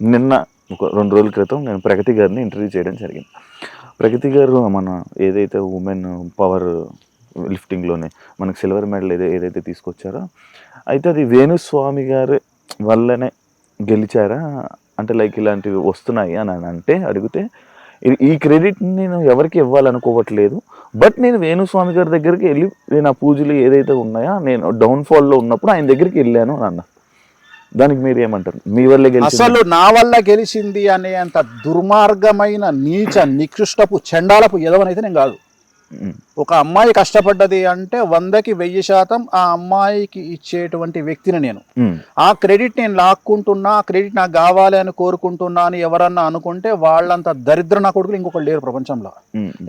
నిన్న ఒక రెండు రోజుల క్రితం నేను ప్రగతి గారిని ఇంటర్వ్యూ చేయడం జరిగింది. ప్రగతి గారు మన ఏదైతే ఉమెన్ పవర్ లిఫ్టింగ్లోనే మనకు సిల్వర్ మెడల్ ఏదై ఏదైతే తీసుకొచ్చారో అయితే అది వేణుస్వామి గారి వల్లనే గెలిచారా? అంటే లైక్ ఇలాంటివి వస్తున్నాయి అని అంటే అడిగితే ఈ- క్రెడిట్ నేను ఎవరికి ఇవ్వాలనుకోవట్లేదు బట్ నేను వేణుస్వామి గారి దగ్గరికి వెళ్ళి నేను ఆ పూజలు ఏదైతే ఉన్నాయో నేను డౌన్ఫాల్లో ఉన్నప్పుడు ఆయన దగ్గరికి వెళ్ళాను అని అన్న. దానికి మీరు ఏమంటారు? మీ వల్లే అసలు నా వల్ల గెలిచింది అనే అంత దుర్మార్గమైన నీచ నికృష్టపు చండాలపు ఎదవనైతే నేను కాదు. ఒక అమ్మాయి కష్టపడ్డది అంటే వందకి వెయ్యి శాతం ఆ అమ్మాయికి ఇచ్చేటువంటి వ్యక్తిని నేను. ఆ క్రెడిట్ నేను లాక్కుంటున్నా ఆ క్రెడిట్ నాకు కావాలి అని కోరుకుంటున్నా అని ఎవరన్నా అనుకుంటే వాళ్ళంత దరిద్ర నా కొడుకులు ఇంకొకరు లేరు ప్రపంచంలో.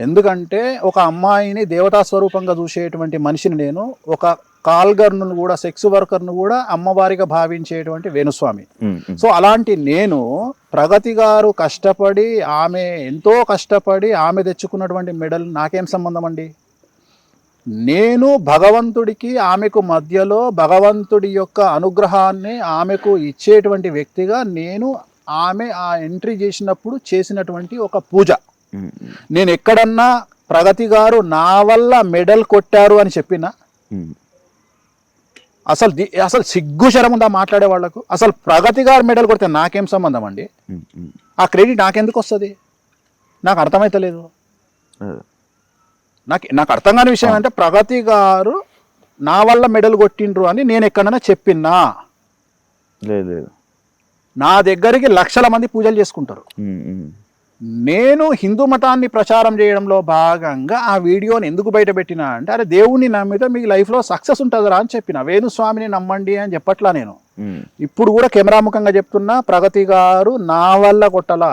ఎందుకంటే ఒక అమ్మాయిని దేవతా స్వరూపంగా చూసేటువంటి మనిషిని నేను ఒక కాల్గర్ను కూడా సెక్స్ వర్కర్ను కూడా అమ్మవారిగా భావించేటువంటి వేణుస్వామి. సో అలాంటి నేను ప్రగతి గారు కష్టపడి ఆమె ఎంతో కష్టపడి ఆమె తెచ్చుకున్నటువంటి మెడల్ నాకేం సంబంధం అండి? నేను భగవంతుడికి ఆమెకు మధ్యలో భగవంతుడి యొక్క అనుగ్రహాన్ని ఆమెకు ఇచ్చేటువంటి వ్యక్తిగా నేను ఆమె ఆ ఎంట్రీ చేసినప్పుడు చేసినటువంటి ఒక పూజ. నేను ఎక్కడన్నా ప్రగతి గారు నా వల్ల మెడల్ కొట్టారు అని చెప్పిన అసలు ది- అసలు సిగ్గు శరం ఉందా మాట్లాడే వాళ్ళకు? అసలు ప్రగతి గారు మెడల్ కొడితే నాకేం సంబంధం అండి. ఆ క్రెడిట్ నాకెందుకు వస్తుంది? నాకు అర్థమైతలేదు. నాకు నాకు అర్థం కాని విషయం అంటే ప్రగతి గారు నా వల్ల మెడల్ కొట్టిండ్రు అని నేను ఎక్కడైనా చెప్పినా లేదు నా దగ్గరికి లక్షల మంది పూజలు చేసుకుంటారు. నేను హిందూ మతాన్ని ప్రచారం చేయడంలో భాగంగా ఆ వీడియోని ఎందుకు బయటపెట్టినా అంటే అరే దేవుణ్ణి నమ్మితే మీకు లైఫ్లో సక్సెస్ ఉంటుందిరా అని చెప్పిన. వేణుస్వామిని నమ్మండి అని చెప్పట్లా నేను. ఇప్పుడు కూడా కెమెరాముఖంగా చెప్తున్నా ప్రగతి గారు నా వల్ల కొట్టల.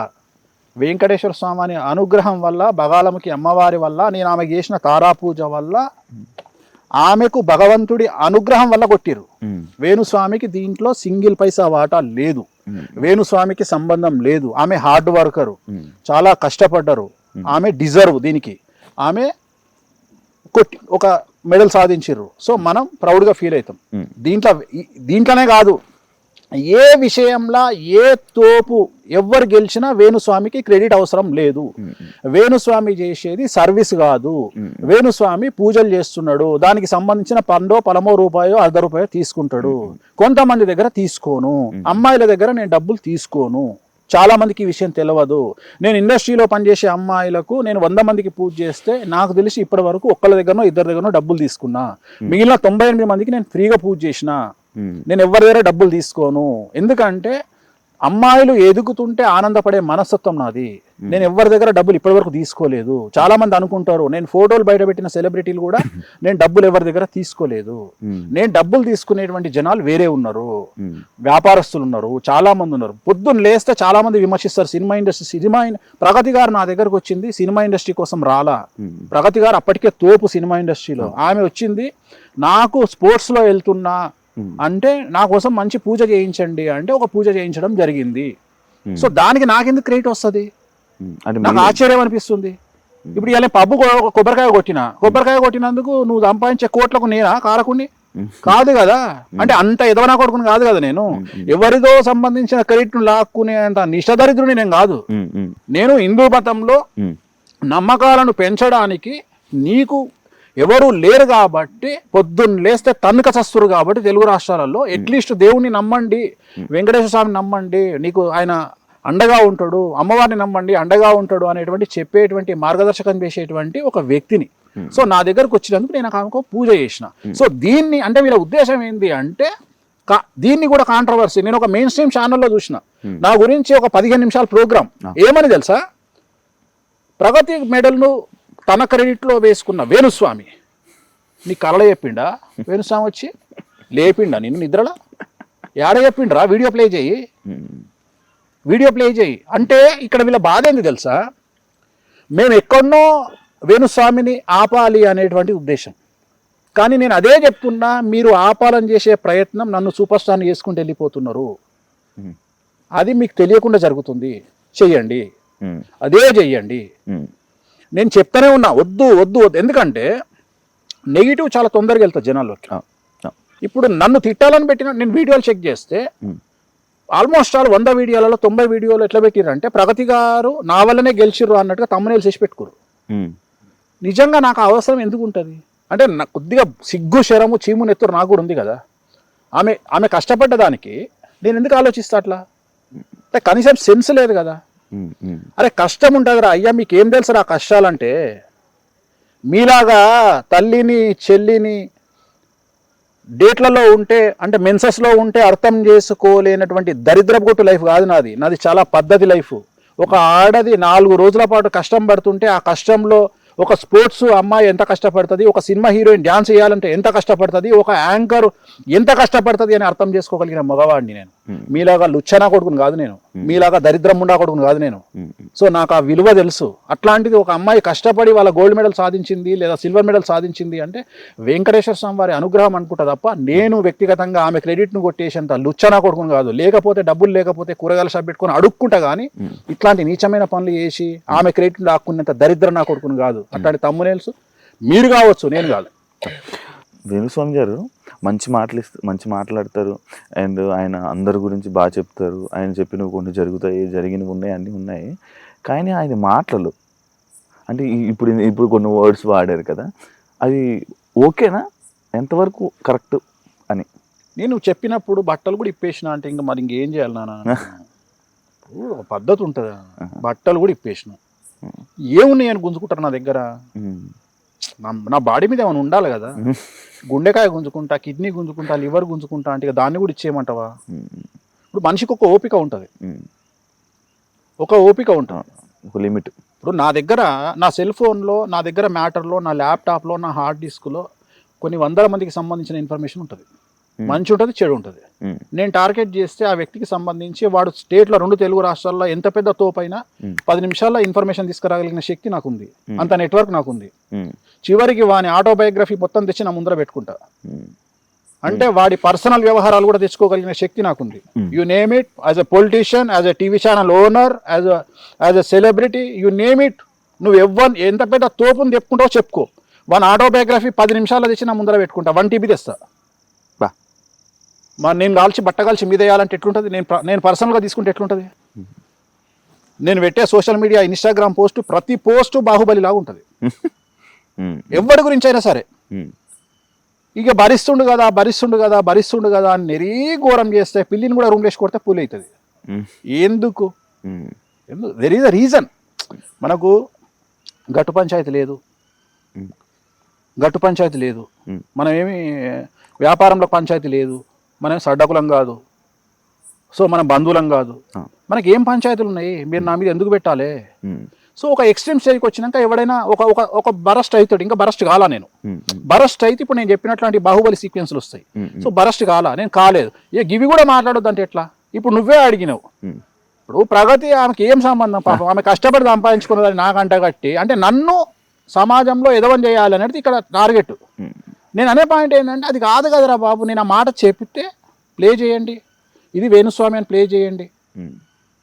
వెంకటేశ్వర స్వామి అనే అనుగ్రహం వల్ల బగాలముకి అమ్మవారి వల్ల నేను ఆమె చేసిన తారా పూజ వల్ల ఆమెకు భగవంతుడి అనుగ్రహం వల్ల కొట్టిరు వేణుస్వామికి దీంట్లో సింగిల్ పైసా వాటా లేదు. వేణుస్వామికి సంబంధం లేదు. ఆమె హార్డ్ వర్కరు ఉమ్, చాలా కష్టపడ్డారు. ఆమె డిజర్వ్ దీనికి. ఆమె కొట్టి ఒక మెడల్ సాధించారు సో మనం ప్రౌడ్గా ఫీల్ అవుతాం. దీంట్లో దీంట్లోనే కాదు. ఏ విషయంలో ఏ తోపు ఎవ్వరు గెలిచినా వేణుస్వామికి క్రెడిట్ అవసరం లేదు. వేణుస్వామి చేసేది సర్వీస్ కాదు. వేణుస్వామి పూజలు చేస్తున్నాడు. దానికి సంబంధించిన పండో పలమో రూపాయో అర్ధ రూపాయో తీసుకుంటాడు. కొంతమంది దగ్గర తీసుకోను. అమ్మాయిల దగ్గర నేను డబ్బులు తీసుకోను. చాలా మందికి ఈ విషయం తెలియదు నేను ఇండస్ట్రీలో పనిచేసే అమ్మాయిలకు నేను వంద మందికి పూజ చేస్తే నాకు తెలిసి ఇప్పటి వరకు ఒక్కళ్ళ దగ్గరనో ఇద్దరి దగ్గరనో డబ్బులు తీసుకున్నా. మిగిలిన తొంభై ఎనిమిది మందికి నేను ఫ్రీగా పూజ చేసిన. నేను ఎవరి దగ్గర డబ్బులు తీసుకోను? ఎందుకంటే అమ్మాయిలు ఎదుగుతుంటే ఆనందపడే మనస్తత్వం నాది. నేను ఎవరి దగ్గర డబ్బులు ఇప్పటి వరకు తీసుకోలేదు. చాలా మంది అనుకుంటారు నేను ఫోటోలు బయట పెట్టిన సెలబ్రిటీలు కూడా నేను డబ్బులు ఎవరి దగ్గర తీసుకోలేదు. ఉమ్, నేను డబ్బులు తీసుకునేటువంటి జనాలు వేరే ఉన్నారు. వ్యాపారస్తులు ఉన్నారు చాలా మంది ఉన్నారు. పొద్దున్న లేస్తే చాలా మంది విమర్శిస్తారు సినిమా ఇండస్ట్రీ సినిమా ప్రగతి గారు నా దగ్గరకు వచ్చింది సినిమా ఇండస్ట్రీ కోసం రాలా. ప్రగతి గారు అప్పటికే తోపు సినిమా ఇండస్ట్రీలో. ఆమె వచ్చింది నాకు స్పోర్ట్స్లో వెళ్తున్నా Hmm. అంటే నా కోసం మంచి పూజ చేయించండి అంటే ఒక పూజ చేయించడం జరిగింది. Hmm. సో దానికి నాకెందుకు క్రెడిట్ వస్తుంది. అంటే నాకు ఆశ్చర్యం అనిపిస్తుంది. ఇప్పుడు ఇలా పబ్బు కొబ్బరికాయ కొట్టిన. కొబ్బరికాయ కొట్టినందుకు నువ్వు సంపాదించే కోట్లకు నేనా? కారకుని Hmm. కాదు కదా. అంటే అంత ఎదవనా కొడుకుని కాదు కదా నేను. ఎవరిదో సంబంధించిన క్రెడిట్ లాక్కునే అంత నిషదరిద్రుని నేను కాదు. నేను హిందూ మతంలో నమ్మకాలను పెంచడానికి నీకు ఎవరు లేరు కాబట్టి పొద్దున్న లేస్తే తన్నుక చస్తురు కాబట్టి తెలుగు రాష్ట్రాలలో అట్లీస్ట్ దేవుణ్ణి నమ్మండి వెంకటేశ్వర స్వామిని నమ్మండి నీకు ఆయన అండగా ఉంటాడు అమ్మవారిని నమ్మండి అండగా ఉంటాడు అనేటువంటి చెప్పేటువంటి మార్గదర్శకం చేసేటువంటి ఒక వ్యక్తిని. సో నా దగ్గరకు వచ్చినందుకు నేను ఆమెకు పూజ చేసిన. సో దీన్ని అంటే వీళ్ళ ఉద్దేశం ఏంటి అంటే కా- దీన్ని కూడా కాంట్రవర్సీ నేను ఒక మెయిన్ స్ట్రీమ్ ఛానల్లో చూసిన. నా గురించి ఒక పదిహేను నిమిషాల ప్రోగ్రామ్ ఏమని తెలుసా? ప్రగతి మెడల్ను తన క్రెడిట్లో వేసుకున్న వేణుస్వామి. నీ కలల చెప్పిండా? వేణుస్వామి వచ్చి లేపిండా నిన్ను నిద్రలో? ఏడ చెప్పిండ్రా? వీడియో ప్లే చేయి. వీడియో ప్లే చేయి. అంటే ఇక్కడ వీళ్ళ బాధ ఏంది తెలుసా? మేము ఎక్కడనో వేణుస్వామిని ఆపాలి అనేటువంటి ఉద్దేశం. కానీ నేను అదే చెప్తున్నా మీరు ఆపాలని చేసే ప్రయత్నం నన్ను సూపర్ స్టార్ని చేసుకుంటూ వెళ్ళిపోతున్నారు. అది మీకు తెలియకుండా జరుగుతుంది. చెయ్యండి. అదే చెయ్యండి. నేను చెప్తానే ఉన్నా వద్దు వద్దు వద్దు. ఎందుకంటే నెగిటివ్ చాలా తొందరగా వెళ్తుంది జనాల్లోకి. ఇప్పుడు నన్ను తిట్టాలని పెట్టిన నేను వీడియోలు చెక్ చేస్తే ఆల్మోస్ట్ ఆల్ వంద వీడియోలలో తొంభై వీడియోలు ఎట్లా పెట్టిర్రు అంటే ప్రగతి గారు నా వల్లనే గెలిచిర్రు అన్నట్టుగా తమ్మునేలు చేసి పెట్టుకోరు నిజంగా నాకు అవసరం ఎందుకు ఉంటుంది? అంటే నాకు కొద్దిగా సిగ్గు శరము చీము నెత్తురు నాకు కూడా ఉంది కదా. ఆమె ఆమె కష్టపడ్డ దానికి నేను ఎందుకు ఆలోచిస్తా అట్లా? అంటే కనీసం సెన్స్ లేదు కదా. అరే కష్టం ఉంటుందిరా అయ్యా మీకు ఏం తెలుసురా ఆ కష్టాలంటే? మీలాగా తల్లిని చెల్లిని డేట్లలో ఉంటే అంటే మెన్సెస్లో ఉంటే అర్థం చేసుకోలేనటువంటి దరిద్రపుగొట్టు లైఫ్ కాదు నాది. నాది చాలా పద్ధతి లైఫ్. ఒక ఆడది నాలుగు రోజుల పాటు కష్టం పడుతుంటే ఆ కష్టంలో ఒక స్పోర్ట్స్ అమ్మాయి ఎంత కష్టపడుతుంది ఒక సినిమా హీరోయిన్ డ్యాన్స్ చేయాలంటే ఎంత కష్టపడుతుంది ఒక యాంకర్ ఎంత కష్టపడుతుంది అని అర్థం చేసుకోగలిగిన మగవాడిని నేను. మీలాగా లుచ్చనా కొడుకుని కాదు నేను. మీలాగా దరిద్రం ఉండా కొడుకుని కాదు నేను. ఉమ్, సో నాకు ఆ విలువ తెలుసు. అట్లాంటిది ఒక అమ్మాయి కష్టపడి వాళ్ళ గోల్డ్ మెడల్ సాధించింది లేదా సిల్వర్ మెడల్ సాధించింది అంటే వెంకటేశ్వర స్వామి వారి అనుగ్రహం అనుకుంటా తప్ప నేను వ్యక్తిగతంగా ఆమె క్రెడిట్ను కొట్టేసేంత లుచ్చనా కొడుకుని కాదు. లేకపోతే డబ్బులు లేకపోతే కూరగాయల షాప్ పెట్టుకొని అడుక్కుంటా కానీ ఇట్లాంటి నీచమైన పనులు చేసి ఆమె క్రెడిట్ లాక్కునేంత దరిద్ర నా కొడుకుని కాదు. అట్లాంటి తమ్మునేల్స్ మీరు కావచ్చు నేను కాదు. వేణుస్వామి గారు మంచి మాటలు ఇస్త మంచి మాట్లాడతారు. అండ్ ఆయన అందరి గురించి బాగా చెప్తారు. ఆయన చెప్పినవి కొన్ని జరుగుతాయి జరిగినవి ఉన్నాయి అన్నీ ఉన్నాయి. కానీ ఆయన మాటలు అంటే ఇప్పుడు ఇప్పుడు కొన్ని వర్డ్స్ వాడారు కదా అది ఓకేనా? ఎంతవరకు కరెక్ట్ అని? నేను చెప్పినప్పుడు బట్టలు కూడా ఇప్పేసిన అంటే ఇంకా మరి ఇంకేం చేయాలి నాన్న? ఇప్పుడు ఒక పద్ధతి ఉంటుంది. బట్టలు కూడా ఇప్పేసిన. ఏమున్నాయి అని గుంజుకుంటారు నా దగ్గర? నా బాడీ మీద ఏమైనా ఉండాలి కదా? గుండెకాయ గుంజుకుంటా కిడ్నీ గుంజుకుంటా లివర్ గుంజుకుంటా అంటే దాన్ని కూడా ఇచ్చేయమంటావా? ఇప్పుడు మనిషికి ఒక ఓపిక ఉంటుంది. ఒక ఓపిక ఉంటుంది. ఒక లిమిట్. ఇప్పుడు నా దగ్గర నా సెల్ ఫోన్లో నా దగ్గర మ్యాటర్లో నా ల్యాప్టాప్లో నా హార్డ్ డిస్క్లో కొన్ని వందల మందికి సంబంధించిన ఇన్ఫర్మేషన్ ఉంటుంది. మంచి ఉంటుంది చెడు ఉంటుంది. ఉమ్, నేను టార్గెట్ చేస్తే ఆ వ్యక్తికి సంబంధించి వాడు స్టేట్లో రెండు తెలుగు రాష్ట్రాల్లో ఎంత పెద్ద తోపైనా Hmm. పది నిమిషాల్లో ఇన్ఫర్మేషన్ తీసుకురాగలిగిన శక్తి నాకుంది. Hmm. అంత నెట్వర్క్ నాకుంది. ఉమ్, చివరికి వాని ఆటోబయోగ్రఫీ మొత్తం తెచ్చి నా ముందర పెట్టుకుంటా. అంటే వాడి పర్సనల్ వ్యవహారాలు కూడా తెచ్చుకోగలిగిన శక్తి నాకుంది. Hmm. You name it as a politician as a TV channel owner as as a celebrity you name it నువ్వు ఎవ్వన్ ఎంత పెద్ద తోపుని చెప్పుకుంటావో చెప్పుకో. వన్ ఆటోబయోగ్రఫీ పది నిమిషాల్లో తెచ్చి నా ముందర పెట్టుకుంటా. వన్ టీబీ తెస్తా. మరి నేను కాల్చి బట్ట కాల్చి మీద వేయాలంటే ఎట్లుంటుంది? నేను నేను పర్సనల్గా తీసుకుంటే ఎట్లుంటుంది? నేను పెట్టే సోషల్ మీడియా ఇన్స్టాగ్రామ్ పోస్ట్ ప్రతి పోస్ట్ బాహుబలి లాగా ఉంటుంది. ఎవరి గురించి అయినా సరే. ఇక భరిస్తుండు కదా భరిస్తుండు కదా భరిస్తుండు కదా అని నెరీ ఘోరం చేస్తే పిల్లిని కూడా రూమ్ వేసి కొడితే పూల్ అవుతుంది ఎందుకు? ఎందుకు? దెర్ ఈజ్ అ రీజన్ మనకు గట్టు పంచాయతీ లేదు. గట్టు పంచాయతీ లేదు. మనం ఏమి వ్యాపారంలో పంచాయతీ లేదు. మనం సడ్డకులం కాదు. సో మనం బంధువులం కాదు. మనకి ఏం పంచాయతీలు ఉన్నాయి మీరు నా మీద ఎందుకు పెట్టాలి? సో ఒక ఎక్స్ట్రీమ్ స్టేజ్కి వచ్చినాక ఎవడైనా ఒక ఒక ఒక బరస్ట్ అవుతాడు ఇంకా బరస్ట్ కాలా నేను. బరస్ట్ అయితే ఇప్పుడు నేను చెప్పినట్లాంటి బాహుబలి సీక్వెన్స్లు వస్తాయి. సో బరస్ట్ కాలా? నేను కాలేదు. ఇక గివి కూడా మాట్లాడొద్దు అంటే ఎట్లా? ఇప్పుడు నువ్వే అడిగినావు. ఇప్పుడు ప్రగతి ఆమెకి ఏం సంబంధం? పాపం ఆమె కష్టపడి సంపాదించుకున్నదని నాకు అంటగట్టి అంటే నన్ను సమాజంలో ఎదవం చేయాలి అనేది ఇక్కడ టార్గెట్. నేను అనే పాయింట్ ఏంటంటే అది కాదు కదరా బాబు నేను ఆ మాట చెప్తే ప్లే చేయండి. ఇది వేణుస్వామి అని ప్లే చేయండి.